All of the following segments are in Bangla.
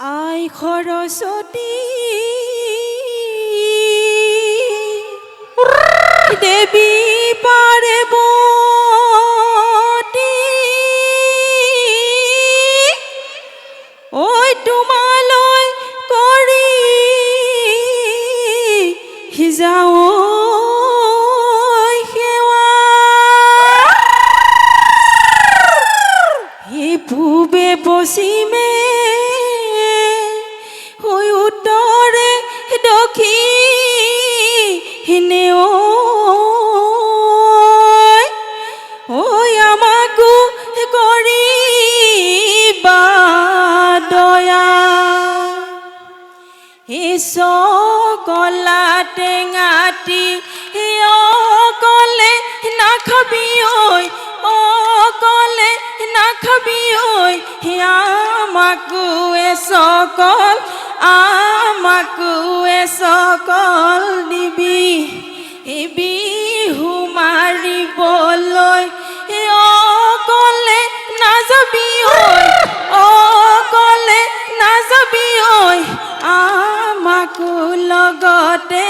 আই সৰস্বতী কলা টেঙাটি অকলে নাখাবি ঐ অকলে নাখাবি ঐ আমাকো এ সকল, আমাকো এ সকল দিবি বিহু মাৰিবলৈ অকলে নাযাবি ঐ অকলে নাযাবি ঐ লগতে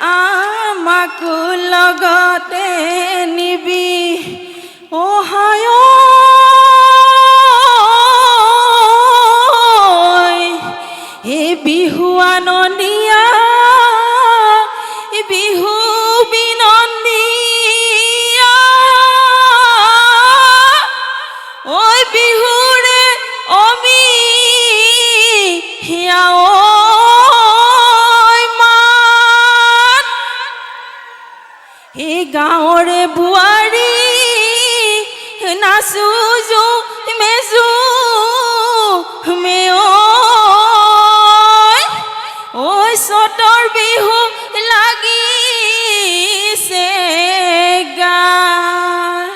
আমাকো লগতে নিবি। অহায় হে বিহু আনন্দীয়া বিহু বিনন্দীয়া। ঐ বিহুৰে অমি হিয়া এই গাঁৱৰে বোৱাৰী নাচো জো মেজো মে ঐ চতৰ বিহু লাগিছে গান।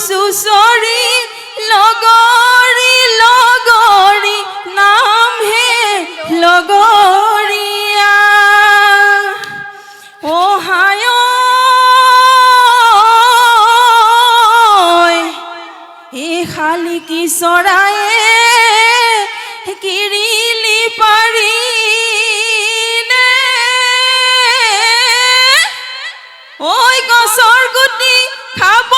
আহোঁ চুচৰি লগৰী লগৰী নামহে লগৰীয়া অহায় এই শালিকি চৰায়ে কিৰিলি পাৰি ঐ গছৰ গুটি খাব।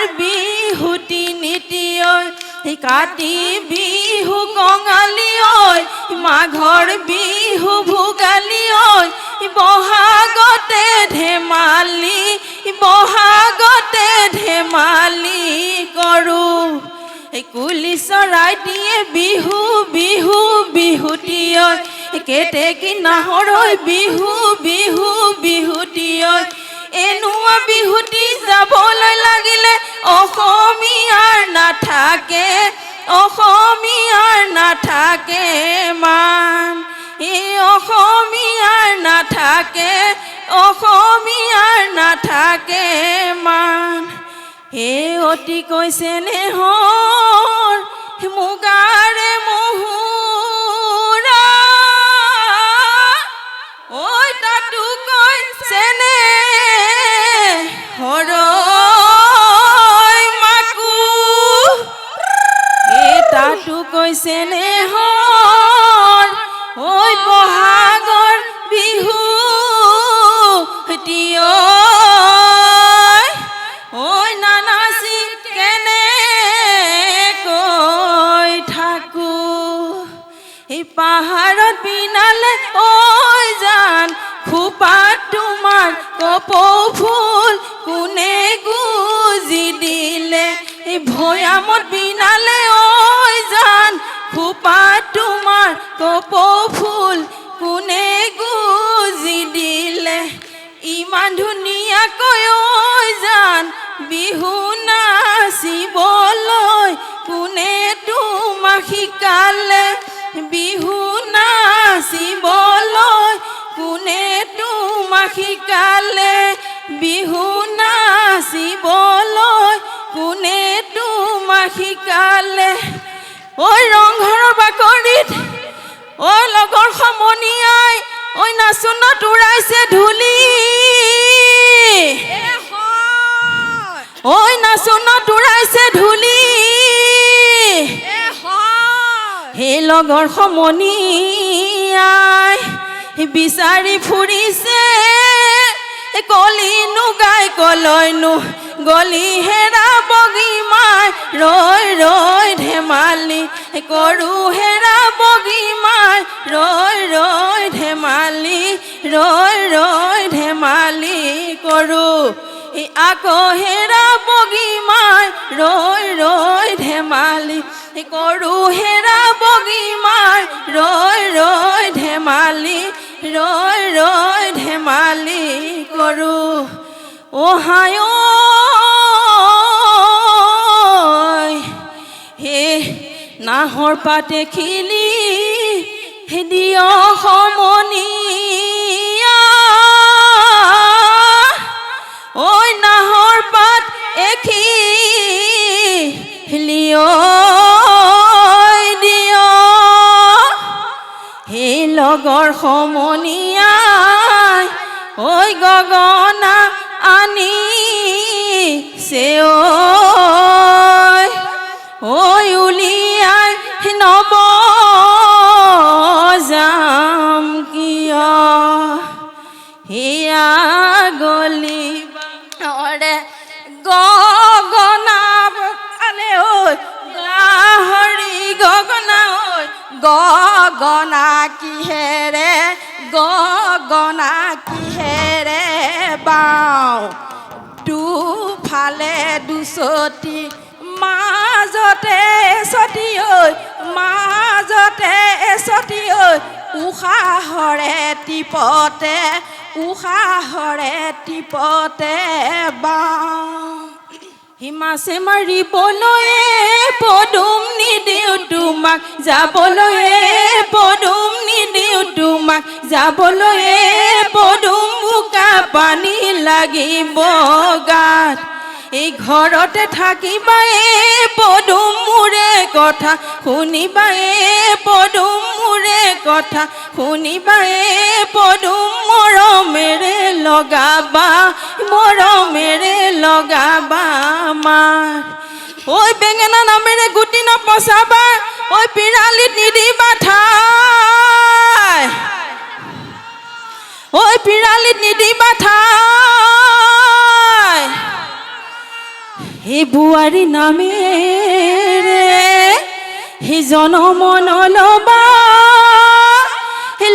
আমাৰ বিহুতি নীতি ঐ কাতি বিহু কঙালী ঐ মাঘৰ বিহু ভোগালী ঐ বহাগতে ধেমালি বহাগতে ধেমালি কৰোঁ কুলি চৰাই দিয়ে বিহু বিহু বিহুতি ঐ কেতেকী নাহৰৈ বিহু বিহু বিহুতি ঐ এনেকুৱা বিহুতি যাবলৈ লাগিলে অসমীয়াৰ নাথাকে অসমীয়াৰ নাথাকে মান। এই অসমীয়াৰ নাথাকে অসমীয়াৰ নাথাকে মান। হে অতিকৈ চেনেহৰ মুগাৰে মহুৰা হইছে নেহ ওই বহাগর বিহু ওই নানাসি কেনে কই ঠাকু এই পাহাড়ত বিনালে ওই জান, খোপা তোমার কপৌ ফুল কোনে গুজি দিলে। এই ভয়ামত বিনালে ও জান খোপাত তোমাৰ কপৌ ফুল কোনে গুজি দিলে? ইমান ধুনীয়াকৈ জান, বিহু নাচিবলৈ কোনে তোমাক শিকালে? বিহু নাচিবলৈ কোনে তোমাক শিকালে? বিহু নাচিবলৈ কোনে তোমাক শিকালে? ঐ ৰংঘৰৰ বাকৰিত ঐ লগৰ সমনীয়াই ঐ নাচোনত উৰাইছে ধূলি। ঐ নাচোনত উৰাইছে ধূলি। সেই লগৰ সমনীয়াই বিচাৰি ফুৰিছে। কলিনো গাই কলৈনো গলি হেৰা বগী মাই ৰৈ ৰৈ। ধেমালি কৰো হেৰা বগী মাই ৰৈ ৰৈ ধেমালি ৰৈ ৰৈ ধেমালি ই আকৌ হেৰা বগী মাই ৰৈ ৰৈ ধেমালি কৰো হেৰা বগী মাই ৰৈ ৰৈ ধেমালি ৰৈ ৰৈ ধেমালি কৰো অহায় নাহৰ পাতে খিলি দিয় সমনীয়া ঐ নাহৰ পাত এখি লিয় দিয়। সেই লগৰ সমনীয়াই ঐ গগনা আনি ঐ গগনা কিহেৰে গগনা কিহেৰে বাওঁ। দুফালে দুচতি মাজতে এচতি ঐ মাজতে এচতি ঐ। উশাহৰে টিপতে উশাহৰে টিপতে বাওঁ। হিমাছে মাৰিবলৈ পদুম নিদিওঁ তোমাক যাবলৈ পদুম নিদিওঁ তোমাক যাবলৈ পদুম বোকা পানী লাগিব গাত এই ঘৰতে থাকিবা এ পদুম মোৰে কথা, শুনিবা এ পদুম মোৰে কথা, শুনিবা এ পদুম মৰমেৰে লগাবা মৰমেৰে লগাবা আমাৰ ঐ বেঙেনা নামেৰে গুটি নপচাবা ঐ পিৰালিত নিদিবা ঠাই। ঐ পিৰালিত নিদিবা ঠাই। সেই বোৱাৰী নামেৰে সেই জনম নলবা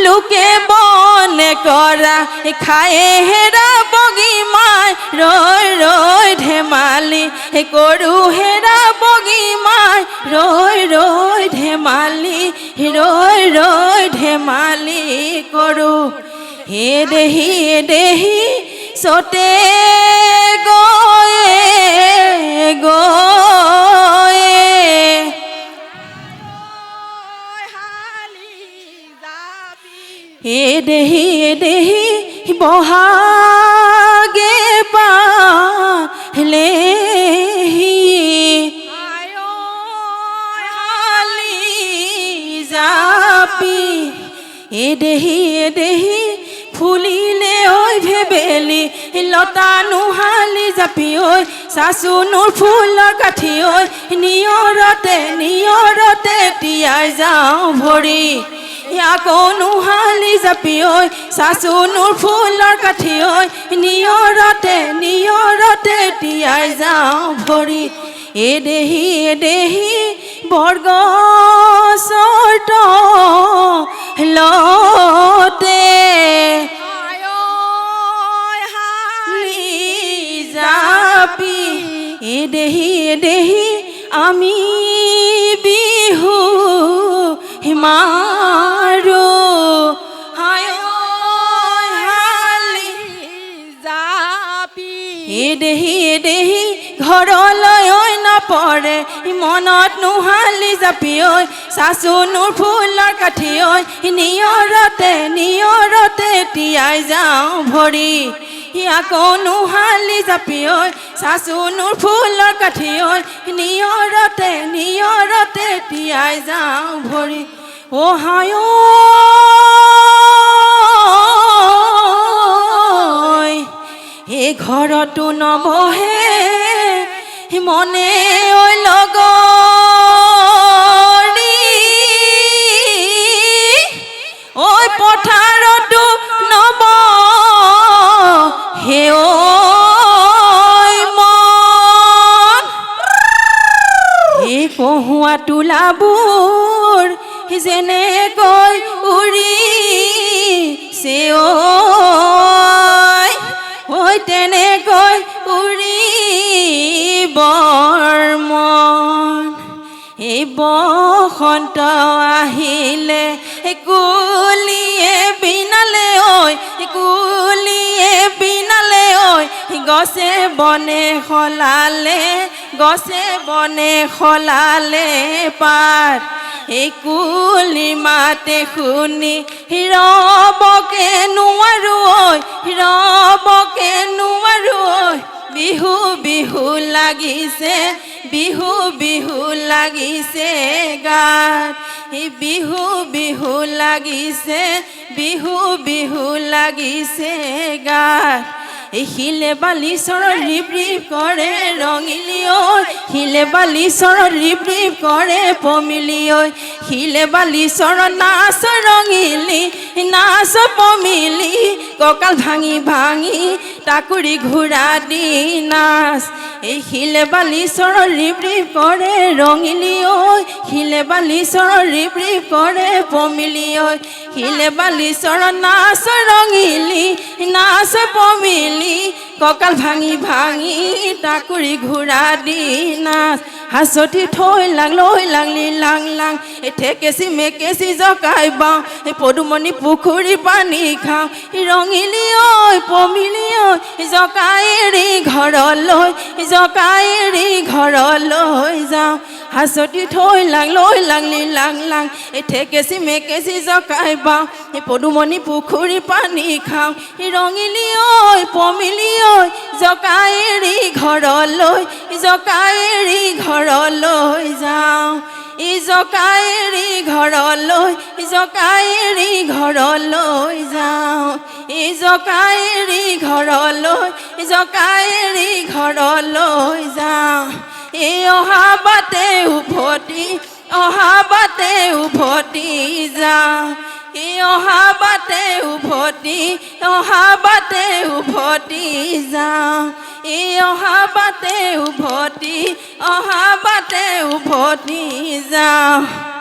লোকে বনে কৰা খায়ে হেৰা বগী মাই ৰৈ ৰৈ ধেমালি কৰো হেৰা বগী মাই ৰৈ ৰৈ ধেমালি ৰৈ ৰৈ ধেমালি কৰো হে দেহি হে দেহি চতে গয়ে গয়ে হে দেহি দেহি বহাগে হালি জাপি এ দেহি এ দেহি ফুলিলে ঐ ভেবেলি লতা নুহালি জাপি ঐ চাচুনুৰ ফুলৰ কাঠি ঐ নিয়ৰতে নিয়ৰতে তিয়াই যাওঁ ভৰি আকৌ নুহালি জাপি ঐ চাচুনুৰ ফুলৰ কাঠি ঐ নিয়ৰতে নিয়ৰতে তিয়াই যাওঁ ভৰি এ দেহি এ দেহি বৰ্গ চৰ্ত লতে জাপি এ দেহি এ দেহি আমি বিহু হিমাৰো হায় হালি এ দেহি এ দেহি ঘৰলৈ ঐ নপৰে মনত নোহালি জাপি ঐ চাচোনোৰ ফুলৰ কাঠি ঐ নিয়ৰতে নিয়ৰতে তিয়াই যাওঁ ভৰি। আকৌ নোহালি জাপি ঐ চাচোনোৰ ফুলৰ কাঠি ঐ নিয়ৰতে নিয়ৰতে তিয়াই যাওঁ ভৰি অ হায় ঐ এই ঘৰতো নবহে মনে ঐ লগৰী ঐ পথাৰতো বসন্ত আহিলে কুলিয়ে বিনালে ঐ কুলিয়ে বিনালে ঐ গছে বনে সলালে, গছে বনে সলালে এই কুলি মাতে শুনি ৰবকে নোৱাৰো ঐ ৰবকে নোৱাৰো ঐ বিহু বিহু লাগিছে বিহু বিহু লাগিছে গাত বিহু বিহু লাগিছে বিহু বিহু লাগিছে গাত শিলে বালি ৰিপ ৰিপ কৰে ৰঙিলি ঐ শিলে বালি চৰত ৰিপ ৰিপ কৰে পমিলি ঐ শিলে বালি চৰত নাচ ৰঙিলি নাচ পমিলি, কঁকাল ভাঙি ভাঙি টাকুৰি ঘূৰা দি নাচ। এই শিলে বালি ৰিপ ৰিপ কৰে ৰঙিলি ঐ শিলে বালি চৰত ৰিপ ৰিপ কৰে পমিলি ঐ শিলে বালি চৰত নাচ ৰঙিলি নাচ পমিলি me. কঁকাল ভাঙি ভাঙি টাকুৰি ঘূৰা দি নাচ হাঁচতি থৈ লাং লৈ লাংলি লাং লাং। এই ঠেকেচি মেকেচি জকাই বাওঁ। এই পদুমণি পুখুৰী পানী খাওঁ। ৰঙিলি ঐ পমিলি ঐ জকাই ঘৰলৈ জকাই ঘৰলৈ যাওঁ। হাঁচতি থৈ লাং লৈ লাংলি লাং লাং। এই ঠেকেচি মেকেচি জকাই বাওঁ। এই পদুমণি পুখুৰী পানী খাওঁ। ৰঙিলি ঐ পমিলি ঐ জকাই এৰি ঘৰলৈ জকাই ঘৰলৈ যাওঁ। ই জকাই এৰি ঘৰলৈ জকাই এৰি ঘৰলৈ যাওঁ। ই জকাই এৰি ঘৰলৈ জকাই এৰি ঘৰলৈ যাওঁ। এই অহা বাটে উভতি অহা বাটে উভতি যাওঁ। বাটে উভতি অহা বাটে উভতি যাওঁ এই অহা বাটে উভতি অহা বাটে উভতি যাওঁ